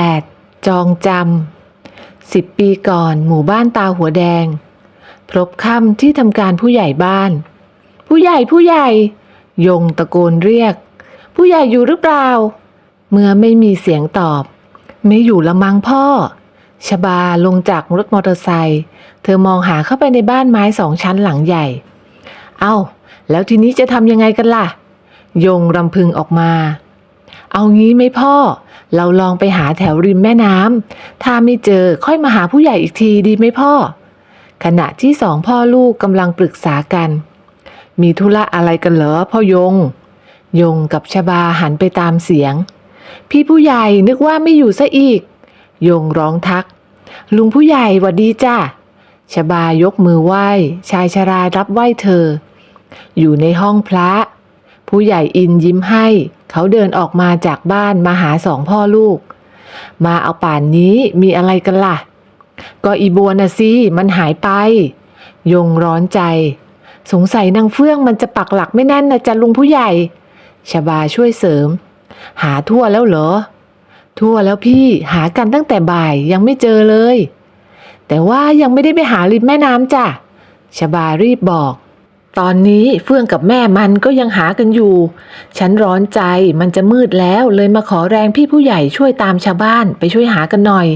8. จองจำสิบปีก่อนหมู่บ้านตาหัวแดงพบค่ำที่ทำการผู้ใหญ่บ้าน ผู้ใหญ่ผู้ใหญ่ ยงตะโกนเรียก ผู้ใหญ่อยู่หรือเปล่า เมื่อไม่มีเสียงตอบ ไม่อยู่ละมังพ่อชบาลงจากรถมอเตอร์ไซค์เธอมองหาเข้าไปในบ้านไม้สองชั้นหลังใหญ่ เอ้า แล้วทีนี้จะทำยังไงกันล่ะ ยงรำพึงออกมา เอางี้ไหมพ่อ เราลองไปหาแถวริมแม่น้ำ ถ้าไม่เจอค่อยมาหาผู้ใหญ่อีกทีดีไหมพ่อ ขณะที่สองพ่อลูกกำลังปรึกษากัน มีธุระอะไรกันเหรอพ่อยง ยงกับชบาหันไปตามเสียง พี่ผู้ใหญ่นึกว่าไม่อยู่ซะอีก ยงร้องทัก ลุงผู้ใหญ่หวัดดีจ้าชบายกมือไหว้ ชายชรารับไหว้เธอ อยู่ในห้องพระ ผู้ใหญ่อินยิ้มให้ เขาเดินออกมาจากบ้านมาหาสองพ่อลูก มาเอาป่านนี้มีอะไรกันล่ะ ก็อีบัวน่ะสิมันหายไป ยงร้อนใจ สงสัยนางเฟื่องมันจะปักหลักไม่แน่นนะจ๊ะลุงผู้ใหญ่ชบาช่วยเสริม หาทั่วแล้วเหรอ ทั่วแล้วพี่หากันตั้งแต่บ่ายยังไม่เจอเลย แต่ว่ายังไม่ได้ไปหาริมแม่น้ำจ้ะชบารีบบอก ตอนนี้เฟื่องกับแม่มันก็ยังหากันอยู่ ฉันร้อนใจมันจะมืดแล้วเลยมาขอแรงพี่ผู้ใหญ่ช่วยตามชาวบ้านไปช่วยหากันหน่อย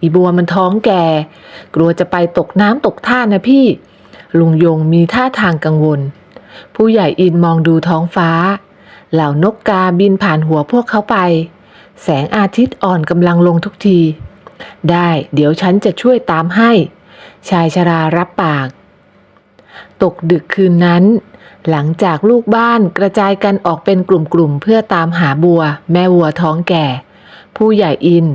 อีบัวมันท้องแก่ กลัวจะไปตกน้ำตกท่านะพี่ ลุงยงมีท่าทางกังวล ผู้ใหญ่อินมองดูท้องฟ้า เหล่านกกาบินผ่านหัวพวกเขาไป แสงอาทิตย์อ่อนกำลังลงทุกที ได้เดี๋ยวฉันจะช่วยตามให้ ชายชรารับปาก ตกดึกคืนนั้น หลังจากลูกบ้านกระจายกันออกเป็นกลุ่มๆเพื่อตามหาบัว แม่วัวท้องแก่ ผู้ใหญ่อิน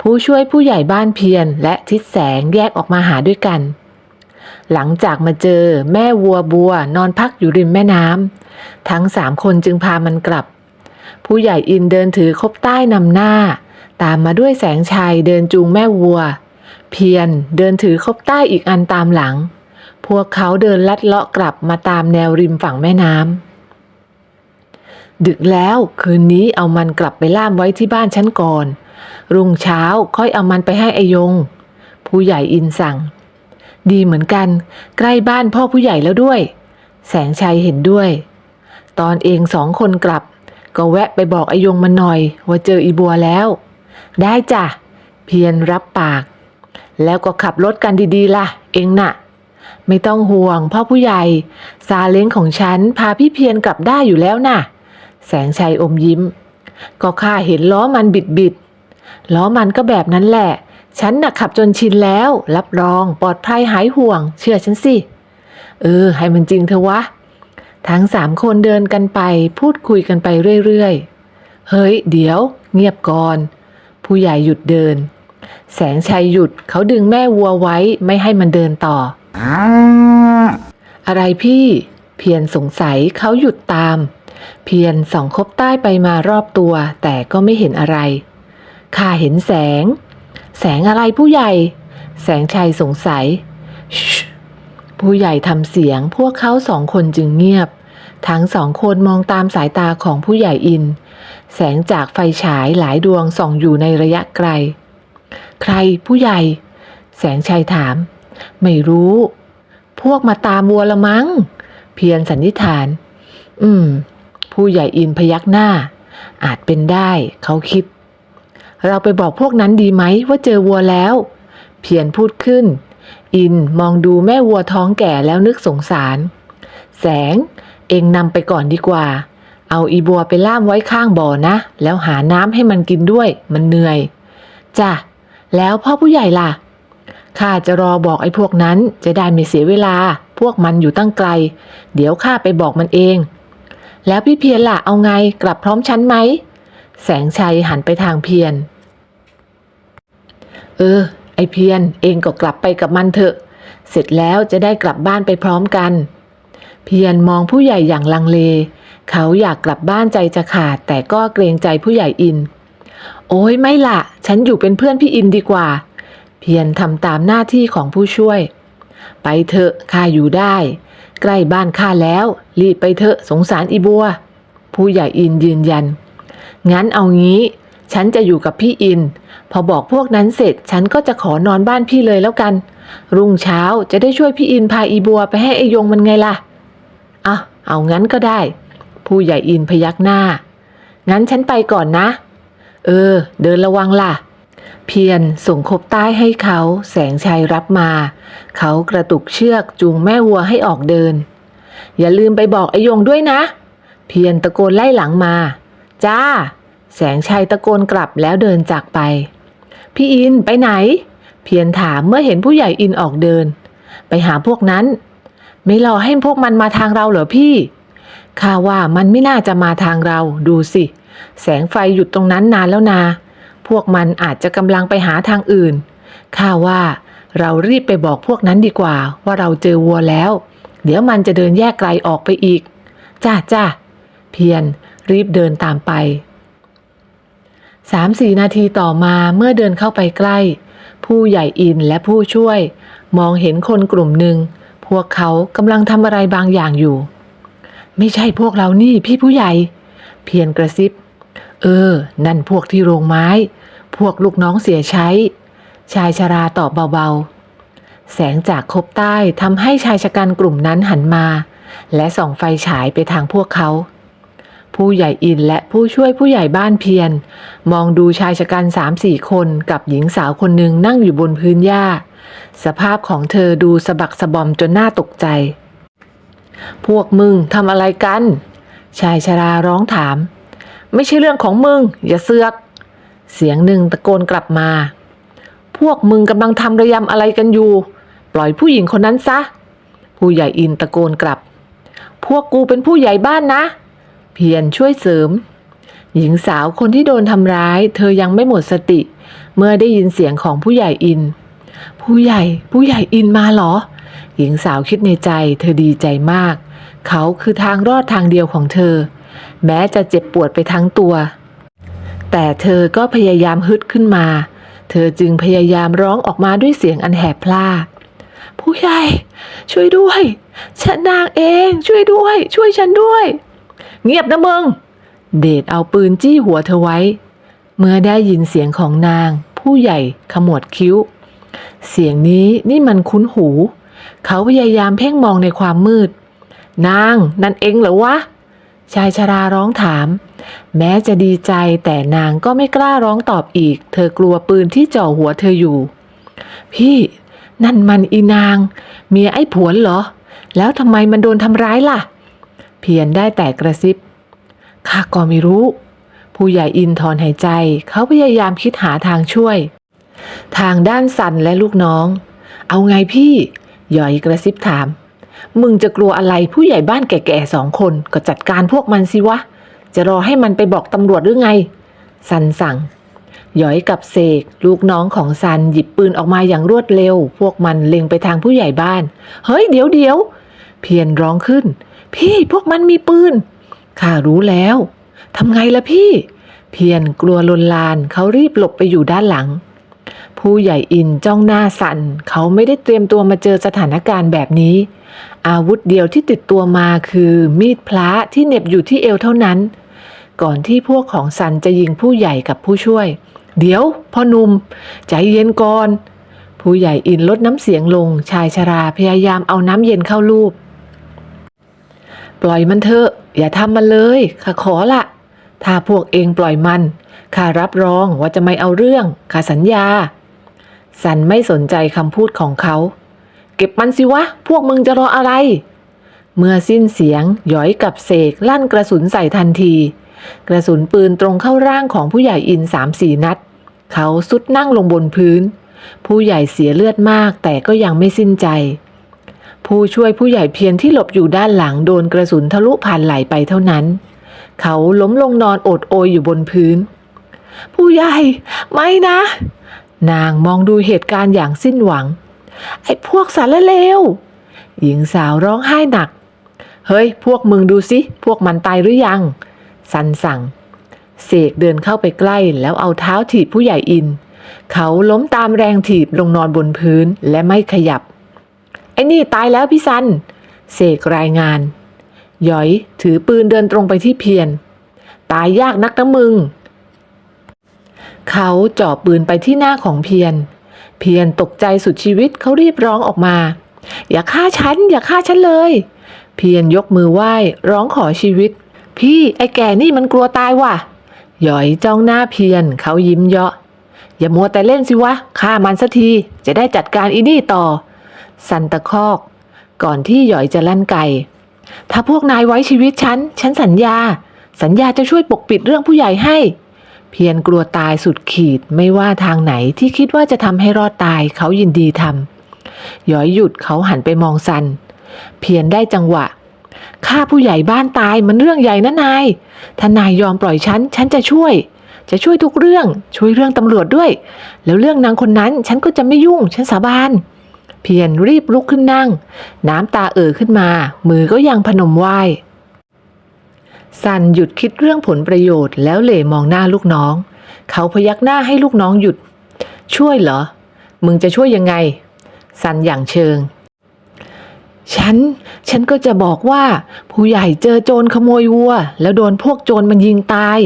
ผู้ช่วยผู้ใหญ่บ้านเพียรและทิศแสงแยกออกมาหาด้วยกัน หลังจากมาเจอแม่วัวบัวนอนพักอยู่ริมแม่น้ำทั้งสามคนจึงพามันกลับ ผู้ใหญ่อินเดินถือคบใต้นำหน้า ตามมาด้วยแสงชัยเดินจูงแม่วัว เพียรเดินถือคบใต้อีกอันตามหลัง พวกเขาเดินลัดเลาะกลับมาตามแนวริมฝั่งแม่น้ำดึกแล้วคืนนี้เอามันกลับไปล่ามไว้ที่บ้านฉันก่อน รุ่งเช้าค่อยเอามันไปให้อายง ผู้ใหญ่อินสั่ง ดีเหมือนกัน ใกล้บ้านพ่อผู้ใหญ่แล้วด้วย แสงชัยเห็นด้วย ตอนเองสองคนกลับ ก็แวะไปบอกอายงมันหน่อย ว่าเจออีบัวแล้ว ได้จ้ะเพียรรับปาก แล้วก็ขับรถกันดีๆล่ะ เองน่ะ ไม่ต้องห่วงพ่อผู้ใหญ่ ซาเล้งของฉันพาพี่เพียรกลับได้อยู่แล้วน่ะ แสงชัยอมยิ้ม ก็ข้าเห็นล้อมันบิดบิดๆล้อมันก็แบบนั้นแหละ ฉันน่ะขับจนชินแล้ว รับรองปลอดภัยหายห่วง เชื่อฉันสิ เออ ให้มันจริงเถอะวะ ทั้งสามคนเดินกันไป พูดคุยกันไปเรื่อยๆ เฮ้ย เดี๋ยว เงียบก่อน ผู้ใหญ่หยุดเดิน แสงชัยหยุดเขาดึงแม่วัวไว้ไม่ให้มันเดินต่อ อะไรพี่ เพียรสงสัยเขาหยุดตาม เพียรส่องคบใต้ไปมารอบตัว แต่ก็ไม่เห็นอะไรข้าเห็นแสง แสงอะไรผู้ใหญ่ แสงชัยสงสัย ผู้ใหญ่ทำเสียงพวกเขาสองคนจึงเงียบ ทั้งสองคนมองตามสายตาของผู้ใหญ่อิน แสงจากไฟฉายหลายดวงส่องอยู่ในระยะไกล ใครผู้ใหญ่ แสงชัยถาม ไม่รู้ พวกมาตามวัวละมั้ง เพียรสันนิษฐาน อืม ผู้ใหญ่อินพยักหน้า อาจเป็นได้เขาคิด เราไปบอกพวกนั้นดีไหมว่าเจอวัวแล้ว เพียรพูดขึ้น อินมองดูแม่วัวท้องแก่แล้วนึกสงสาร แสง เองนำไปก่อนดีกว่า เอาอีบัวไปล่ามไว้ข้างบ่อนะ แล้วหาน้ำให้มันกินด้วย มันเหนื่อยจ้ะแล้วพ่อผู้ใหญ่ล่ะ ข้าจะรอบอกไอ้พวกนั้นจะได้ไม่เสียเวลา พวกมันอยู่ตั้งไกล เดี๋ยวข้าไปบอกมันเอง แล้วพี่เพียรล่ะเอาไงกลับพร้อมฉันไหม แสงชัยหันไปทางเพียร เออ ไอเพียรเองก็กลับไปกับมันเถอะ เสร็จแล้วจะได้กลับบ้านไปพร้อมกัน เพียรมองผู้ใหญ่อย่างลังเล เขาอยากกลับบ้านใจจะขาด แต่ก็เกรงใจผู้ใหญ่อิน โอ้ยไม่ละฉันอยู่เป็นเพื่อนพี่อินดีกว่า เพียรทำตามหน้าที่ของผู้ช่วย ไปเถอะข้าอยู่ได้ ใกล้บ้านข้าแล้ว รีบไปเถอะสงสารอีบัว ผู้ใหญ่อินยืนยัน งั้นเอางี้ ฉันจะอยู่กับพี่อิน พอบอกพวกนั้นเสร็จ ฉันก็จะขอนอนบ้านพี่เลยแล้วกัน รุ่งเช้าจะได้ช่วยพี่อินพาอีบัวไปให้ไอยงมันไงล่ะอะเอางั้นก็ได้ ผู้ใหญ่อินพยักหน้า งั้นฉันไปก่อนนะ เออ เดินระวังล่ะ พียรส่งคบใต้ให้เขาแสงชัยรับมา เขากระตุกเชือกจูงแม่วัวให้ออกเดิน อย่าลืมไปบอกไอยงด้วยนะ เพียรตะโกนไล่หลังมา จ้า แสงชัยตะโกนกลับแล้วเดินจากไป พี่อินไปไหน เพียรถามเมื่อเห็นผู้ใหญ่อินออกเดิน ไปหาพวกนั้น ไม่รอให้พวกมันมาทางเราเหรอพี่ข้าว่ามันไม่น่าจะมาทางเราดูสิ แสงไฟหยุดตรงนั้นนานแล้วนา พวกมันอาจจะกำลังไปหาทางอื่น ข้าว่าเรารีบไปบอกพวกนั้นดีกว่า ว่าเราเจอวัวแล้ว เดี๋ยวมันจะเดินแยกไกลออกไปอีก จ้าจ้าเพียรรีบเดินตามไปสามสี่นาทีต่อมาเมื่อเดินเข้าไปใกล้ ผู้ใหญ่อินและผู้ช่วย มองเห็นคนกลุ่มหนึ่ง พวกเขากำลังทำอะไรบางอย่างอยู่ ไม่ใช่พวกเรานี่พี่ผู้ใหญ่ เพียรกระซิบ เออ นั่นพวกที่โรงไม้ พวกลูกน้องเสียใช้ ชายชราตอบเบาๆ แสงจากคบใต้ทำให้ชายชะกันกลุ่มนั้นหันมา และส่องไฟฉายไปทางพวกเขา ผู้ใหญ่อินและผู้ช่วยผู้ใหญ่บ้านเพียรมองดูชายชะกันสามสี่คนกับหญิงสาวคนหนึ่งนั่งอยู่บนพื้นหญ้า สภาพของเธอดูสะบักสะบอมจนน่าตกใจ พวกมึงทำอะไรกัน ชายชราร้องถาม ไม่ใช่เรื่องของมึง อย่าเสือก เสียงหนึ่งตะโกนกลับมา พวกมึงกำลังทำระยำอะไรกันอยู่ ปล่อยผู้หญิงคนนั้นซะ ผู้ใหญ่อินตะโกนกลับ พวกกูเป็นผู้ใหญ่บ้านนะ เพียรช่วยเสริม หญิงสาวคนที่โดนทำร้าย เธอยังไม่หมดสติ เมื่อได้ยินเสียงของผู้ใหญ่อิน ผู้ใหญ่ ผู้ใหญ่อินมาเหรอ หญิงสาวคิดในใจ เธอดีใจมาก เขาคือทางรอดทางเดียวของเธอ แม้จะเจ็บปวดไปทั้งตัว แต่เธอก็พยายามฮึดขึ้นมา เธอจึงพยายามร้องออกมาด้วยเสียงอันแหบพล่าผู้ใหญ่ ช่วยด้วย ฉันนางเองช่วยด้วย ช่วยฉันด้วย เงียบนะมึง เดชเอาปืนจี้หัวเธอไว้ เมื่อได้ยินเสียงของนาง ผู้ใหญ่ขมวดคิ้ว เสียงนี้นี่มันคุ้นหู เขาพยายามเพ่งมองในความมืด นางนั่นเองเหรอวะ ชายชราร้องถาม แม้จะดีใจแต่นางก็ไม่กล้าร้องตอบอีก เธอกลัวปืนที่จ่อหัวเธออยู่ พี่ นั่นมันอีนาง เมียไอ้ผวนเหรอ แล้วทำไมมันโดนทำร้ายล่ะ เพียรได้แต่กระซิบข้าก็ไม่รู้ ผู้ใหญ่อินถอนหายใจ เขาพยายามคิดหาทางช่วย ทางด้านสันและลูกน้อง เอาไงพี่หยอยกระซิบถาม มึงจะกลัวอะไรผู้ใหญ่บ้านแก่ๆสองคนก็จัดการพวกมันสิวะ จะรอให้มันไปบอกตำรวจหรือไงสันสั่งหยอยกับเสกลูกน้องของซันหยิบปืนออกมาอย่างรวดเร็ว พวกมันเล็งไปทางผู้ใหญ่บ้าน เฮ้ยเดี๋ยวเดี๋ยวเพียรร้องขึ้น พี่พวกมันมีปืนข้ารู้แล้วทำไงล่ะพี่ เพียรกลัวลนลานเขารีบหลบไปอยู่ด้านหลัง ผู้ใหญ่อินจ้องหน้าสัน่นเขาไม่ได้เตรียมตัวมาเจอสถานการณ์แบบนี้ อาวุธเดียวที่ติดตัวมาคือมีดพระที่เหน็บอยู่ที่เอวเท่านั้น ก่อนที่พวกของสันจะยิงผู้ใหญ่กับผู้ช่วย เดี๋ยวพ่อหนุ่มใจเย็นก่อน ผู้ใหญ่อินลดน้ำเสียงลง ชายชราพยายามเอาน้ำเย็นเข้าลูบปล่อยมันเถอะ อย่าทำมันเลยข้าขอละถ้าพวกเองปล่อยมันข้ารับรองว่าจะไม่เอาเรื่องข้าสัญญา สันไม่สนใจคำพูดของเขา เก็บมันสิวะ พวกมึงจะรออะไร เมื่อสิ้นเสียงหยอยกับเสกลั่นกระสุนใส่ทันที กระสุนปืนตรงเข้าร่างของผู้ใหญ่อินสามสี่นัด เขาสุดนั่งลงบนพื้น ผู้ใหญ่เสียเลือดมากแต่ก็ยังไม่สิ้นใจ ผู้ช่วยผู้ใหญ่เพียรที่หลบอยู่ด้านหลังโดนกระสุนทะลุผ่านไหลไปเท่านั้น เขาล้มลงนอนโอดโอยอยู่บนพื้น ผู้ใหญ่ไม่นะ นางมองดูเหตุการณ์อย่างสิ้นหวัง ไอ้พวกสารเลว หญิงสาวร้องไห้หนัก เฮ้ย พวกมึงดูสิ พวกมันตายหรือยัง สันสั่ง เสกเดินเข้าไปใกล้แล้วเอาเท้าถีบผู้ใหญ่อิน เขาล้มตามแรงถีบลงนอนบนพื้นและไม่ขยับ ไอ้นี่ตายแล้วพี่สัน เสกรายงานหยอยถือปืนเดินตรงไปที่เพียร ตายยากนักนะมึง เขาจ่อปืนไปที่หน้าของเพียร เพียรตกใจสุดชีวิตเขารีบร้องออกมา อย่าฆ่าฉัน อย่าฆ่าฉันเลย เพียรยกมือไหว้ร้องขอชีวิต พี่ไอ้แก่นี่มันกลัวตายว่ะ หยอยจ้องหน้าเพียรเขายิ้มเยาะ อย่ามัวแต่เล่นสิวะฆ่ามันสักทีจะได้จัดการอีนี่ต่อ สันตะคอก ก่อนที่หยอยจะลั่นไกถ้าพวกนายไว้ชีวิตฉัน ฉันสัญญา สัญญาจะช่วยปกปิดเรื่องผู้ใหญ่ให้ เพียรกลัวตายสุดขีดไม่ว่าทางไหนที่คิดว่าจะทำให้รอดตายเขายินดีทำหยอยหยุดเขาหันไปมองสัน เพียรได้จังหวะฆ่าผู้ใหญ่บ้านตายมันเรื่องใหญ่นะนายถ้านายยอมปล่อยฉัน ฉันจะช่วย จะช่วยทุกเรื่อง ช่วยเรื่องตำรวจด้วย แล้วเรื่องนางคนนั้นฉันก็จะไม่ยุ่ง ฉันสาบาน เพียรรีบลุกขึ้นนั่ง น้ำตาเอ่อขึ้นมา มือก็ยังพนมไหว้ สันหยุดคิดเรื่องผลประโยชน์แล้วเหล่มองหน้าลูกน้อง เขาพยักหน้าให้ลูกน้องหยุด ช่วยเหรอ มึงจะช่วยยังไง สันอย่างเชิง ฉัน ฉันก็จะบอกว่า ผู้ใหญ่เจอโจรขโมยวัว แล้วโดนพวกโจรมันยิงตาย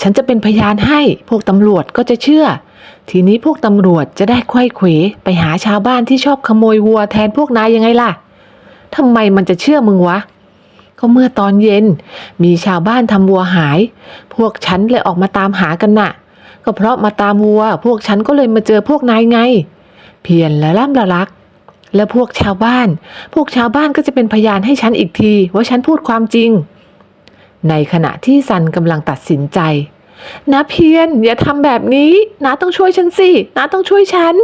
ฉันจะเป็นพยานให้พวกตำรวจก็จะเชื่อ ทีนี้พวกตำรวจจะได้ไขว้เขวไปหาชาวบ้านที่ชอบขโมยวัวแทนพวกนายยังไงล่ะทำไมมันจะเชื่อมึงวะ ก็เมื่อตอนเย็น มีชาวบ้านทำวัวหาย พวกฉันเลยออกมาตามหากันน่ะ ก็เพราะมาตามวัว พวกฉันก็เลยมาเจอพวกนายไง เพียรและล่ำละลัก และพวกชาวบ้าน พวกชาวบ้านก็จะเป็นพยานให้ฉันอีกที ว่าฉันพูดความจริง ในขณะที่ซันกำลังตัดสินใจนะเพียรอย่าทำแบบนี้นาต้องช่วยฉันสินาต้องช่วยฉัน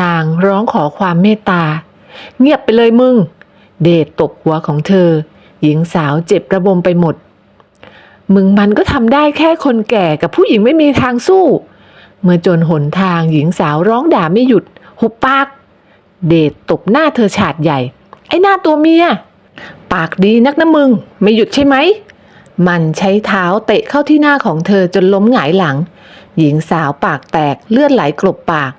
นางร้องขอความเมตตา เงียบไปเลยมึง เดชตบหัวของเธอ หญิงสาวเจ็บระบมไปหมด มึงมันก็ทำได้แค่คนแก่กับผู้หญิงไม่มีทางสู้ เมื่อจนหนทางหญิงสาวร้องด่าไม่หยุด หุบปาก เดชตบหน้าเธอฉาดใหญ่ ไอ้หน้าตัวเมีย ปากดีนักนะมึง ไม่หยุดใช่ไหม มันใช้เท้าเตะเข้าที่หน้าของเธอจนล้มหงายหลัง หญิงสาวปากแตกเลือดไหลกลบปาก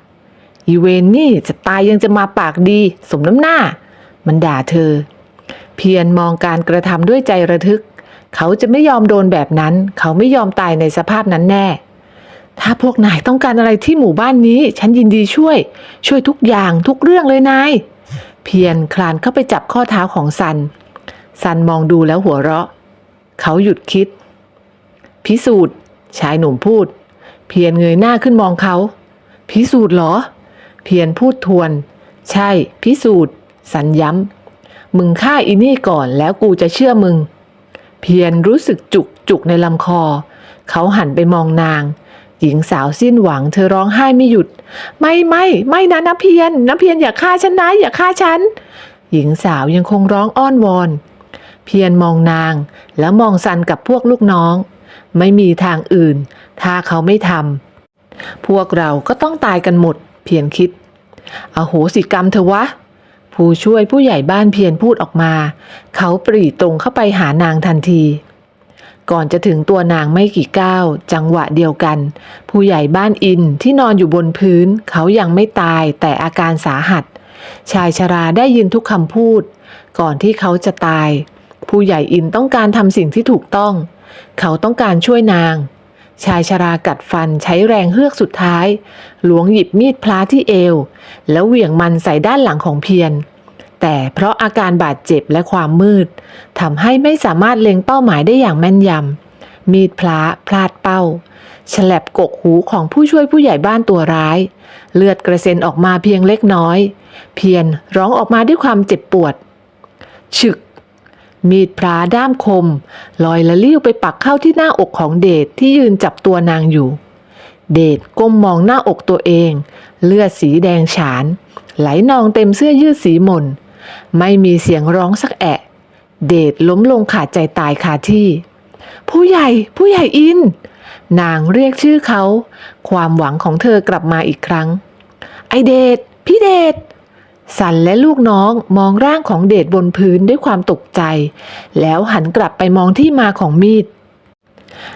อีเวนนี่จะตายยังจะมาปากดี สมน้ำหน้า มันด่าเธอ เพียรมองการกระทำด้วยใจระทึก เขาจะไม่ยอมโดนแบบนั้น เขาไม่ยอมตายในสภาพนั้นแน่ ถ้าพวกนายต้องการอะไรที่หมู่บ้านนี้ ฉันยินดีช่วย ช่วยทุกอย่างทุกเรื่องเลยนาย เพียรคลานเข้าไปจับข้อเท้าของซัน ซันมองดูแล้วหัวเราะ เขาหยุดคิด พิสูจน์ ชายหนุ่มพูด เพียรเงยหน้าขึ้นมองเขา พิสูจน์เหรอ เพียรพูดทวน ใช่ พิสูจน์ สันย้ำ มึงฆ่าอีนี่ก่อนแล้วกูจะเชื่อมึง เพียรรู้สึกจุกจุกในลำคอ เขาหันไปมองนาง หญิงสาวสิ้นหวังเธอร้องไห้ไม่หยุด ไม่ไม่ไม่นะนะเพียรนะเพียรอย่าฆ่าฉันนะอย่าฆ่าฉัน หญิงสาวยังคงร้องอ้อนวอน เพียรมองนางแล้วมองซันกับพวกลูกน้อง ไม่มีทางอื่น ถ้าเขาไม่ทำพวกเราก็ต้องตายกันหมด เพียรคิดอโหสิกรรมเถอวะ ผู้ช่วยผู้ใหญ่บ้านเพียรพูดออกมา เขาปรีตรงเข้าไปหานางทันที ก่อนจะถึงตัวนางไม่กี่ก้าว จังหวะเดียวกัน ผู้ใหญ่บ้านอินที่นอนอยู่บนพื้น เขายังไม่ตายแต่อาการสาหัส ชายชราได้ยินทุกคำพูด ก่อนที่เขาจะตาย ผู้ใหญ่อินต้องการทำสิ่งที่ถูกต้อง เขาต้องการช่วยนาง ชายชรากัดฟันใช้แรงเฮือกสุดท้าย หลวงหยิบมีดพลาที่เอว แล้วเหวี่ยงมันใส่ด้านหลังของเพียร แต่เพราะอาการบาดเจ็บและความมืดทำให้ไม่สามารถเล็งเป้าหมายได้อย่างแม่นยำมีดพลาพลาดเป้าฉลับกกหูของผู้ช่วยผู้ใหญ่บ้านตัวร้าย เลือดกระเซ็นออกมาเพียงเล็กน้อย เพียรร้องออกมาด้วยความเจ็บปวด ฉึก มีดพระด้ามคม ลอยละลิ้วไปปักเข้าที่หน้าอกของเดชที่ยืนจับตัวนางอยู่ เดชก้มมองหน้าอกตัวเอง เลือดสีแดงฉาน ไหลนองเต็มเสื้อยืดสีหม่นไม่มีเสียงร้องสักแอะ เดชล้มลงขาดใจตายคาที่ ผู้ใหญ่ผู้ใหญ่อิน นางเรียกชื่อเขา ความหวังของเธอกลับมาอีกครั้ง ไอเดชพี่เดช สันและลูกน้องมองร่างของเดชบนพื้นด้วยความตกใจ แล้วหันกลับไปมองที่มาของมีด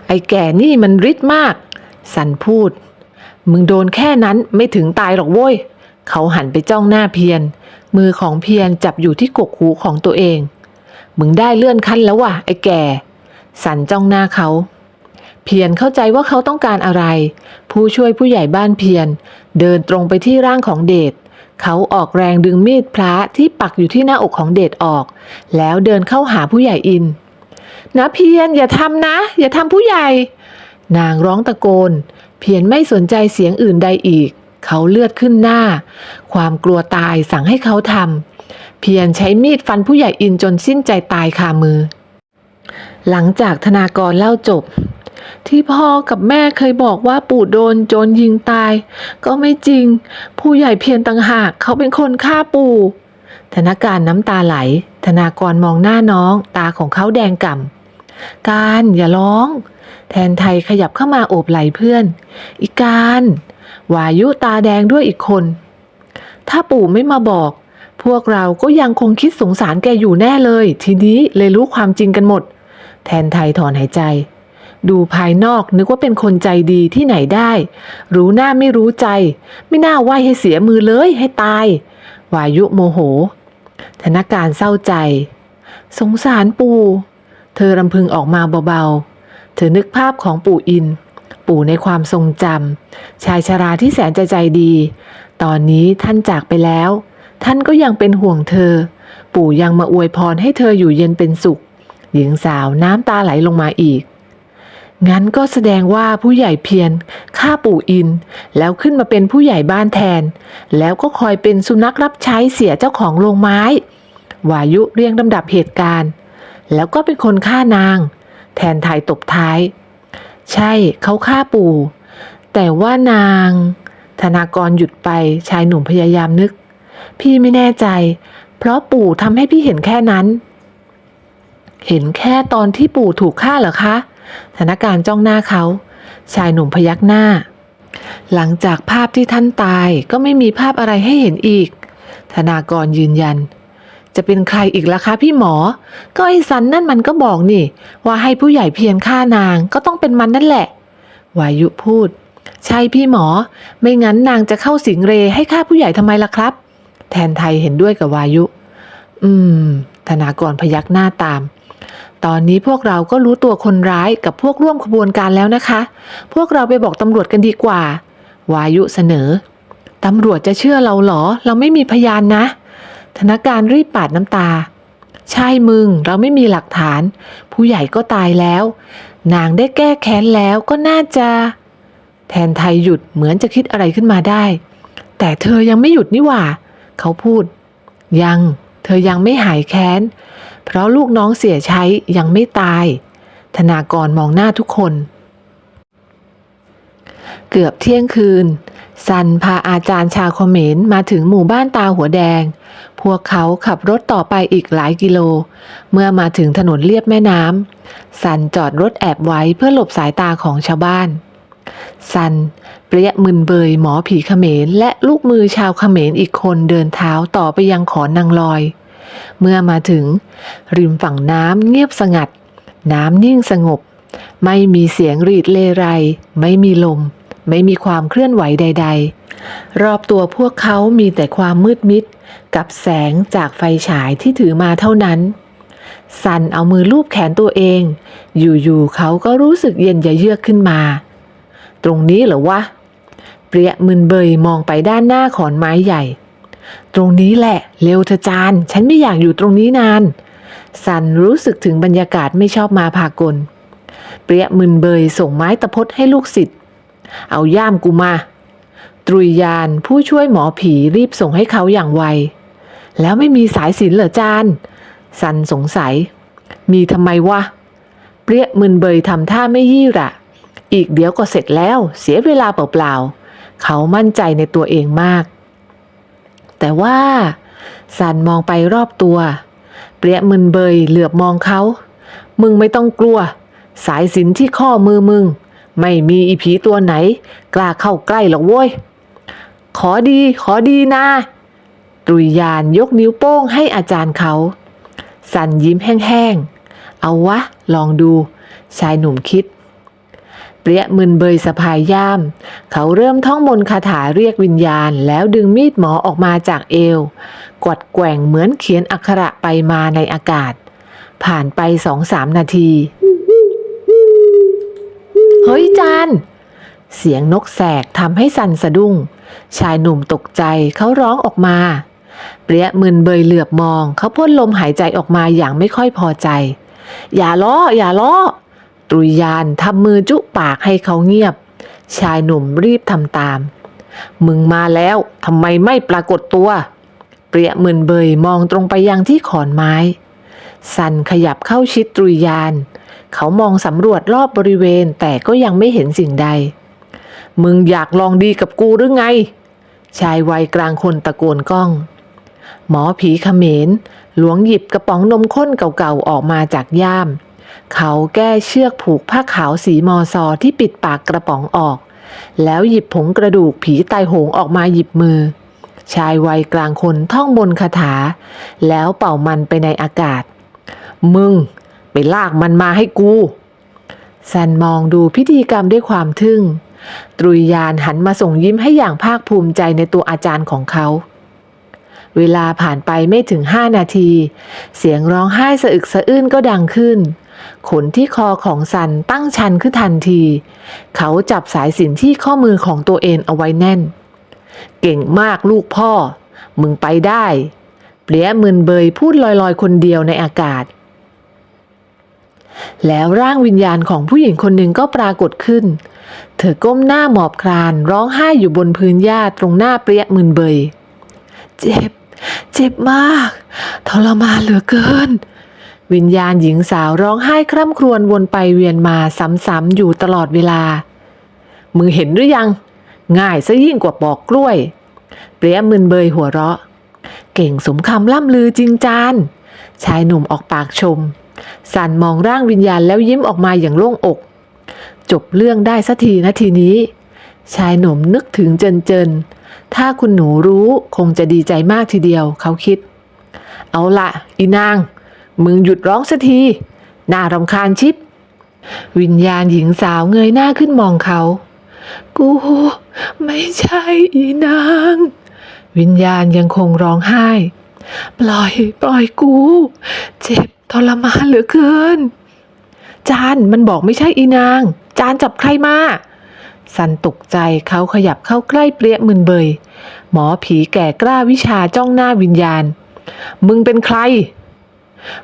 ไอ้แก่นี่มันริดมาก สันพูด มึงโดนแค่นั้นไม่ถึงตายหรอกโว้ย เขาหันไปจ้องหน้าเพียรมือของเพียรจับอยู่ที่กกหูของตัวเอง มึงได้เลื่อนขั้นแล้วว่ะไอ้แก่ สันจ้องหน้าเขาเพียรเข้าใจว่าเขาต้องการอะไร ผู้ช่วยผู้ใหญ่บ้านเพียรเดินตรงไปที่ร่างของเดช เขาออกแรงดึงมีดพระที่ปักอยู่ที่หน้าอกของเดชออก แล้วเดินเข้าหาผู้ใหญ่อินนะเพียรอย่าทำนะ อย่าทำผู้ใหญ่ นางร้องตะโกน เพียรไม่สนใจเสียงอื่นใดอีก เขาเลือดขึ้นหน้า ความกลัวตายสั่งให้เขาทำเพียรใช้มีดฟันผู้ใหญ่อินจนสิ้นใจตายคามือ หลังจากธนากรเล่าจบ ที่พ่อกับแม่เคยบอกว่าปู่โดนโจรยิงตาย ก็ไม่จริง ผู้ใหญ่เพียรต่างหากเขาเป็นคนฆ่าปู่ธนการน้ำตาไหล ธนากรมองหน้าน้อง ตาของเขาแดงก่ำการอย่าร้อง แทนไทยขยับเข้ามาโอบไหล่เพื่อน อีการวายุตาแดงด้วยอีกคน ถ้าปู่ไม่มาบอก พวกเราก็ยังคงคิดสงสารแกอยู่แน่เลย ทีนี้เลยรู้ความจริงกันหมด แทนไทยถอนหายใจ ดูภายนอกนึกว่าเป็นคนใจดีที่ไหนได้ รู้หน้าไม่รู้ใจ ไม่น่าไหวให้เสียมือเลยให้ตาย วายุโมโห ธนการเศร้าใจ สงสารปู่ เธอรำพึงออกมาเบาๆ เธอนึกภาพของปู่อิน ปู่ในความทรงจำชายชราที่แสนจะใจดี ตอนนี้ท่านจากไปแล้ว ท่านก็ยังเป็นห่วงเธอ ปู่ยังมาอวยพรให้เธออยู่เย็นเป็นสุข หญิงสาวน้ำตาไหลลงมาอีก งั้นก็แสดงว่าผู้ใหญ่เพียรฆ่าปู่อิน แล้วขึ้นมาเป็นผู้ใหญ่บ้านแทน แล้วก็คอยเป็นสุนัขรับใช้เสียเจ้าของโรงไม้ วายุเรียงลำดับเหตุการณ์ แล้วก็เป็นคนฆ่านาง แทนไทยตบท้าย ใช่เขาฆ่าปู่ แต่ว่านาง ธนากรหยุดไปชายหนุ่มพยายามนึก พี่ไม่แน่ใจ เพราะปู่ทำให้พี่เห็นแค่นั้น เห็นแค่ตอนที่ปู่ถูกฆ่าเหรอคะ ธนการจ้องหน้าเขา ชายหนุ่มพยักหน้า หลังจากภาพที่ท่านตายก็ไม่มีภาพอะไรให้เห็นอีก ธนากรยืนยัน จะเป็นใครอีกล่ะคะพี่หมอ ก็ไอ้สันนั่นมันก็บอกนี่ ว่าให้ผู้ใหญ่เพียรฆ่านางก็ต้องเป็นมันนั่นแหละ วายุพูด ใช่พี่หมอ ไม่งั้นนางจะเข้าสิงเรให้ฆ่าผู้ใหญ่ทำไมล่ะครับ แทนไทยเห็นด้วยกับวายุ อืม ธนากรพยักหน้าตาม ตอนนี้พวกเราก็รู้ตัวคนร้ายกับพวกร่วมขบวนการแล้วนะคะ พวกเราไปบอกตำรวจกันดีกว่า วายุเสนอ ตำรวจจะเชื่อเราเหรอ เราไม่มีพยานนะ ธนการรีบปาดน้ำตา ใช่มึง เราไม่มีหลักฐาน ผู้ใหญ่ก็ตายแล้ว นางได้แก้แค้นแล้วก็น่าจะ แทนไทยหยุดเหมือนจะคิดอะไรขึ้นมาได้ แต่เธอยังไม่หยุดนี่หว่า เขาพูด ยัง อยังไม่หายแค้น เพราะลูกน้องเสียใช้ยังไม่ตาย ธนากรมองหน้าทุกคน เกือบเที่ยงคืนซันพาอาจารย์ชาวเขมรมาถึงหมู่บ้านตาหัวแดง พวกเขาขับรถต่อไปอีกหลายกิโล เมื่อมาถึงถนนเลียบแม่น้ำซันจอดรถแอบไว้เพื่อหลบสายตาของชาวบ้านซันเปรี้ยมึนเบยหมอผีเขมรและลูกมือชาวเขมรอีกคนเดินเท้าต่อไปยังขอนางลอย เมื่อมาถึง ริมฝั่งน้ำเงียบสงัด น้ำนิ่งสงบ ไม่มีเสียงรีดเลไร ไม่มีลม ไม่มีความเคลื่อนไหวใด ๆ รอบตัวพวกเขามีแต่ความมืดมิด กับแสงจากไฟฉายที่ถือมาเท่านั้น สันเอามือลูบแขนตัวเอง อยู่ๆเขาก็รู้สึกเย็นยะเยือกขึ้นมา ตรงนี้เหรอวะเปรียมึนเบยมองไปด้านหน้าขอนไม้ใหญ่ ตรงนี้แหละ เร็วเถอะจาน ฉันไม่อยากอยู่ตรงนี้นาน สันรู้สึกถึงบรรยากาศไม่ชอบมาพากล เปรียมึนเบยส่งไม้ตะพดให้ลูกศิษย์ เอาย่ามกูมา ตรุยยานผู้ช่วยหมอผีรีบส่งให้เขาอย่างไว แล้วไม่มีสายสินเหรอจาน สันสงสัย มีทำไมวะ เปรียมึนเบยทำท่าไม่ยี่ระอีกเดี๋ยวก็เสร็จแล้ว เสียเวลาเปล่าๆ เขามั่นใจในตัวเองมาก แต่ว่าสันมองไปรอบตัว เปรี้ยมึนเบยเหลือบมองเขา มึงไม่ต้องกลัว สายสินที่ข้อมือมึง ไม่มีอีผีตัวไหน กล้าเข้าใกล้หรอกเว้ย ขอดีขอดีนะตรุยยานยกนิ้วโป้งให้อาจารย์เขา สันยิ้มแห้งๆ เอาวะ ลองดู ชายหนุ่มคิด เปรี้ยมึนเบยสะพายย่าม เขาเริ่มท่องมนต์คาถาเรียกวิญญาณ แล้วดึงมีดหมอออกมาจากเอว กวัดแกว่งเหมือนเขียนอักขระไปมาในอากาศ ผ่านไปสองสามนาที เฮ้ยจานเสียงนกแสกทำให้สันสะดุ้ง ชายหนุ่มตกใจเขาร้องออกมา เปรี้ยมึนเบยเหลือบมอง เขาพ่นลมหายใจออกมาอย่างไม่ค่อยพอใจ อย่าล้ออย่าล้อ ตรุยานทำมือจุปากให้เขาเงียบ ชายหนุ่มรีบทำตาม มึงมาแล้วทำไมไม่ปรากฏตัว เปรียมึนเบยมองตรงไปยังที่ขอนไม้ สันขยับเข้าชิดตรุยาน เขามองสำรวจรอบบริเวณแต่ก็ยังไม่เห็นสิ่งใด มึงอยากลองดีกับกูหรือไง ชายวัยกลางคนตะโกนก้อง หมอผีเขมรหลวงหยิบกระป๋องนมข้นเก่าๆออกมาจากย่าม เขาแก้เชือกผูกผ้าขาวสีมอซอที่ปิดปากกระป๋องออก แล้วหยิบผงกระดูกผีตายโหงออกมาหยิบมือ ชายวัยกลางคนท่องบนคาถา แล้วเป่ามันไปในอากาศ มึง ไปลากมันมาให้กู สันมองดูพิธีกรรมด้วยความทึ่ง ตรุยยานหันมาส่งยิ้มให้อย่างภาคภูมิใจในตัวอาจารย์ของเขาเวลาผ่านไปไม่ถึงห้านาที เสียงร้องไห้สะอึกสะอื้นก็ดังขึ้น ขนที่คอของสันตั้งชันขึ้นทันที เขาจับสายสินที่ข้อมือของตัวเองเอาไว้แน่น เก่งมากลูกพ่อ มึงไปได้ เปลี่ยมึนเบยพูดลอยๆ คนเดียวในอากาศ แล้วร่างวิญญาณของผู้หญิงคนหนึ่งก็ปรากฏขึ้น เธอก้มหน้าหมอบคลานร้องไห้อยู่บนพื้นหญ้าตรงหน้าเปรี้ยมึนเบย เจ็บ เจ็บมาก ทรมานเหลือเกิน วิญญาณหญิงสาวร้องไห้คร่ำครวญวนไปเวียนมาซ้ำๆอยู่ตลอดเวลา มึงเห็นหรือยัง ง่ายซะยิ่งกว่าปอกกล้วย เปรี้ยมึนเบยหัวเราะ เก่งสมคำล่ำลือจริงจาน ชายหนุ่มออกปากชม สันมองร่างวิญญาณแล้วยิ้มออกมาอย่างโล่งอก จบเรื่องได้สักทีนะทีนี้ ชายหนุ่มนึกถึงเจินเจินถ้าคุณหนูรู้คงจะดีใจมากทีเดียว เขาคิด เอาละอีนาง มึงหยุดร้องสักทีน่ารำคาญชิบ วิญญาณหญิงสาวเงยหน้าขึ้นมองเขา กู ไม่ใช่อีนาง วิญญาณยังคงร้องไห้ ปล่อย ปล่อยกู เจ็บทรมานเหลือเกิน จานมันบอกไม่ใช่อีนาง จานจับใครมาสันตกใจเขาขยับเข้าใกล้เปรี้ยมึนเบย หมอผีแก่กล้าวิชาจ้องหน้าวิญญาณ มึงเป็นใคร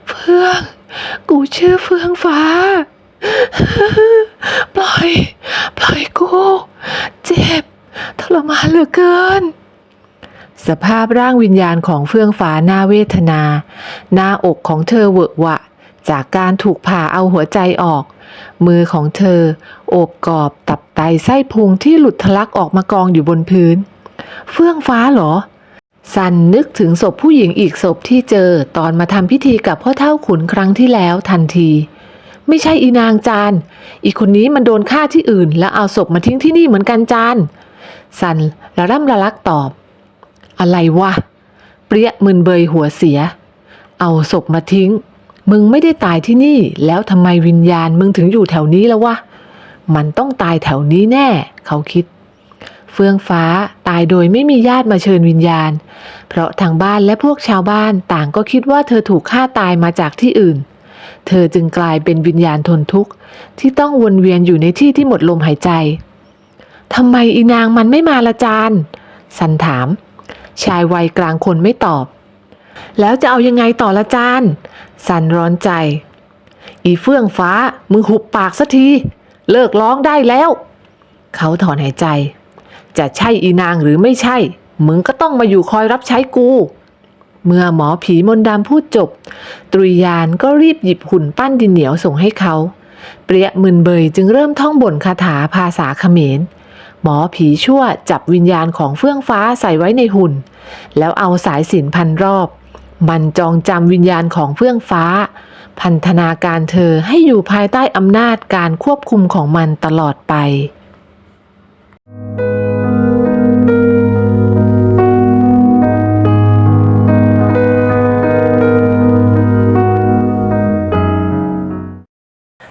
เฟื่อง กูชื่อเฟื่องฟ้า ปล่อย ปล่อยกู เจ็บ ทรมานเหลือเกิน สภาพร่างวิญญาณของเฟื่องฟ้าหน่าเวทนา หน้าอกของเธอเวอะหวะ จากการถูกผ่าเอาหัวใจออก มือของเธอ โอบกอบตับไตไส้พุงที่หลุดทะลักออกมากองอยู่บนพื้น เฟื่องฟ้าเหรอ สันนึกถึงศพผู้หญิงอีกศพที่เจอตอนมาทำพิธีกับพ่อเท่าขุนครั้งที่แล้วทันที ไม่ใช่อีนางจาน อีกคนนี้มันโดนฆ่าที่อื่น แล้วเอาศพมาทิ้งที่นี่เหมือนกันจานสันละร่ำละลักตอบ อะไรวะ เปรี้ยมึนเบยหัวเสีย เอาศพมาทิ้ง มึงไม่ได้ตายที่นี่ แล้วทำไมวิญญาณมึงถึงอยู่แถวนี้แล้ววะ มันต้องตายแถวนี้แน่ เขาคิด เฟื่องฟ้าตายโดยไม่มีญาติมาเชิญวิญญาณ เพราะทางบ้านและพวกชาวบ้านต่างก็คิดว่าเธอถูกฆ่าตายมาจากที่อื่น เธอจึงกลายเป็นวิญญาณทนทุกข์ ที่ต้องวนเวียนอยู่ในที่ที่หมดลมหายใจทำไมอีนางมันไม่มาละจานสันถาม ชายวัยกลางคนไม่ตอบ แล้วจะเอายังไงต่อละจานสันร้อนใจ อีเฟื่องฟ้ามึงหุบปากสักที เลิกร้องได้แล้ว เขาถอนหายใจ จะใช่อีนางหรือไม่ใช่ มึงก็ต้องมาอยู่คอยรับใช้กู เมื่อหมอผีมนดำพูดจบ ตรุยานก็รีบหยิบหุ่นปั้นดินเหนียวส่งให้เขา เปรียมึนเบยจึงเริ่มท่องบนคาถาภาษาเขมร หมอผีชั่วจับวิญญาณของเฟื่องฟ้าใส่ไว้ในหุ่น แล้วเอาสายสินพันรอบ มันจองจำวิญญาณของเฟื่องฟ้า พันธนาการเธอให้อยู่ภายใต้อำนาจการควบคุมของมันตลอดไป